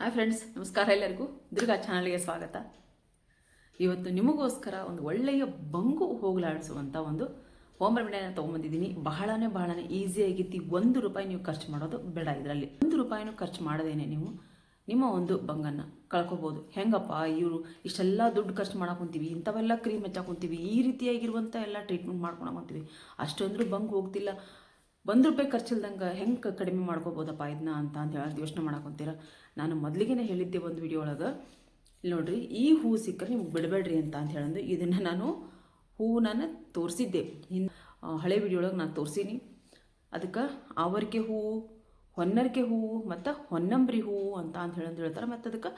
Hi friends, ನಮಸ್ಕಾರ ಎಲ್ಲರಿಗೂ. ದುರ್ಗಾ ಚಾನಲ್ಗೆ ಸ್ವಾಗತ. ಇವತ್ತು ನಿಮಗೋಸ್ಕರ ಒಂದು ಒಳ್ಳೆಯ ಬಂಗು ಹೋಗಲಾಡಿಸುವಂಥ ಒಂದು ಹೋಮ್ ರೆಮಿಡಿಯನ್ನು ತೊಗೊಂಬಂದಿದ್ದೀನಿ. ಬಹಳನೇ ಬಹಳನೇ ಈಸಿಯಾಗಿತ್ತು ಒಂದು ರೂಪಾಯಿ ನೀವು ಖರ್ಚು ಮಾಡೋದು ಬೇಡ ಇದರಲ್ಲಿ. ಒಂದು ರೂಪಾಯಿನೂ ಖರ್ಚು ಮಾಡದೇನೆ ನೀವು ನಿಮ್ಮ ಒಂದು ಬಂಗನ್ನು ಕಳ್ಕೊಬೋದು. ಹೆಂಗಪ್ಪ, ಇವರು ಇಷ್ಟೆಲ್ಲ ದುಡ್ಡು ಖರ್ಚು ಮಾಡಕೊಂತೀವಿ ಇಂಥವೆಲ್ಲ ಕ್ರೀಮ್ ಹಚ್ಚಾಕೊಂತೀವಿ ಈ ರೀತಿಯಾಗಿರುವಂಥ ಎಲ್ಲ ಟ್ರೀಟ್ಮೆಂಟ್ ಮಾಡ್ಕೊಳಕೊಂತೀವಿ ಅಷ್ಟೊಂದ್ರೂ ಬಂಗ್ ಹೋಗ್ತಿಲ್ಲ. ಒಂದು ರೂಪಾಯಿ ಖರ್ಚಿಲ್ದಂಗೆ ಹೆಂಗೆ ಕಡಿಮೆ ಮಾಡ್ಕೋಬೋದಪ್ಪ ಇದನ್ನ ಅಂತ ಅಂತ ಹೇಳಿ ಯೋಚನೆ ಮಾಡಕೊಂತೀರ ನಾನು ಮೊದಲಿಗೆ ಹೇಳಿದ್ದೆ ಒಂದು ವಿಡಿಯೋ ಒಳಗೆ. ಇಲ್ಲಿ ನೋಡ್ರಿ, ಈ ಹೂ ಸಿಕ್ಕರೆ ನಿಮ್ಗೆ ಬಿಡಬೇಡ್ರಿ ಅಂತ ಅಂತ ಹೇಳಂದು ಇದನ್ನು ನಾನು ಹೂವು ನಾನು ತೋರಿಸಿದ್ದೆ ಇನ್ನು ಹಳೆ ವಿಡಿಯೋ ಒಳಗೆ ನಾನು ತೋರಿಸೀನಿ. ಅದಕ್ಕೆ ಆವರಿಕೆ ಹೂವು ಹೊನ್ನರಿಕೆ ಹೂವು ಮತ್ತು ಹೊನ್ನಂಬ್ರಿ ಹೂವು ಅಂತ ಅಂತ ಹೇಳಂದು ಹೇಳ್ತಾರೆ. ಮತ್ತು ಅದಕ್ಕೆ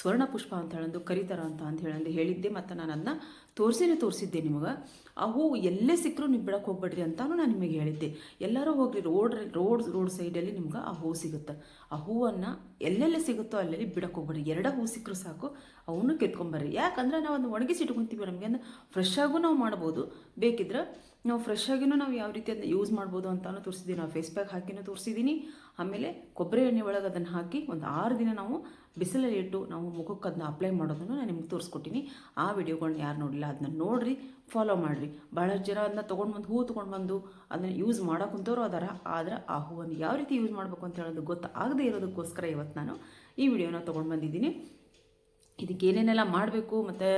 ಸ್ವರ್ಣ ಪುಷ್ಪ ಅಂತ ಹೇಳಂದು ಕರೀತಾರ ಅಂತ ಅಂತ ಹೇಳಂದು ಹೇಳಿದ್ದೆ ಮತ್ತು ನಾನು ಅದನ್ನ ತೋರಿಸಿನೇ ತೋರಿಸಿದ್ದೆ ನಿಮಗೆ. ಆ ಹೂವು ಎಲ್ಲೇ ಸಿಕ್ಕರೂ ನೀವು ಬಿಡಕ್ಕೆ ಹೋಗ್ಬೇಡ್ರಿ ಅಂತಲೂ ನಾನು ನಿಮಗೆ ಹೇಳಿದ್ದೆ. ಎಲ್ಲರೂ ಹೋಗ್ರಿ, ರೋಡ್ ರೋಡ್ ರೋಡ್ ಸೈಡಲ್ಲಿ ನಿಮ್ಗೆ ಆ ಹೂವು ಸಿಗುತ್ತೆ. ಆ ಹೂವನ್ನು ಎಲ್ಲೆಲ್ಲಿ ಸಿಗುತ್ತೋ ಅಲ್ಲೆಲ್ಲಿ ಬಿಡಕ್ಕೆ ಹೋಗ್ಬೇಡ್ರಿ. ಎರಡು ಹೂ ಸಿಕ್ಕರೂ ಸಾಕು, ಅವನು ಕೆತ್ಕೊಂಬರ್ರಿ ಯಾಕಂದ್ರೆ ನಾವು ಅದನ್ನ ಒಣಗಿಸಿ ಇಟ್ಕೊತೀವಿ ನಮಗೆ ಅಂದ್ರೆ ಫ್ರೆಶ್ ಆಗೂ ನಾವು ಮಾಡ್ಬೋದು. ಬೇಕಿದ್ರೆ ನಾವು ಫ್ರೆಶ್ ಆಗಿನೂ ನಾವು ಯಾವ ರೀತಿ ಅದನ್ನ ಯೂಸ್ ಮಾಡ್ಬೋದು ಅಂತಲೂ ತೋರಿಸಿದ್ದೀನಿ ನಾವು ಫೇಸ್ ಪ್ಯಾಕ್ ಹಾಕಿನೂ ತೋರಿಸಿದ್ದೀನಿ ಆಮೇಲೆ ಕೊಬ್ಬರಿ ಎಣ್ಣೆ ಒಳಗೆ ಅದನ್ನು ಹಾಕಿ ಒಂದು ಆರು ದಿನ ನಾವು ಬಿಸಿಲಲ್ಲಿ ಇಟ್ಟು ನಾವು ಮುಖಕ್ಕೆ ಅದನ್ನ ಅಪ್ಲೈ ಮಾಡೋದನ್ನು ನಾನು ನಿಮ್ಗೆ ತೋರಿಸ್ಕೊಟ್ಟಿನಿ. ಆ ವಿಡಿಯೋಗಳನ್ನ ಯಾರು ನೋಡಿಲ್ಲ ಅದನ್ನ ನೋಡಿರಿ ಫಾಲೋ ಮಾಡಿರಿ. ಭಾಳಷ್ಟು ಜನ ಅದನ್ನ ತೊಗೊಂಡು ಬಂದು, ಹೂ ತೊಗೊಂಡು ಬಂದು ಅದನ್ನು ಯೂಸ್ ಮಾಡೋಕ್ಕಂತವ್ರು ಅದಾರ. ಆದರೆ ಆ ಹೂವನ್ನು ಯಾವ ರೀತಿ ಯೂಸ್ ಮಾಡಬೇಕು ಅಂತ ಹೇಳೋದು ಗೊತ್ತಾಗದೇ ಇರೋದಕ್ಕೋಸ್ಕರ ಇವತ್ತು ನಾನು ಈ ವಿಡಿಯೋನ ತೊಗೊಂಡು ಬಂದಿದ್ದೀನಿ. ಇದಕ್ಕೆ ಏನೇನೆಲ್ಲ ಮಾಡಬೇಕು ಮತ್ತು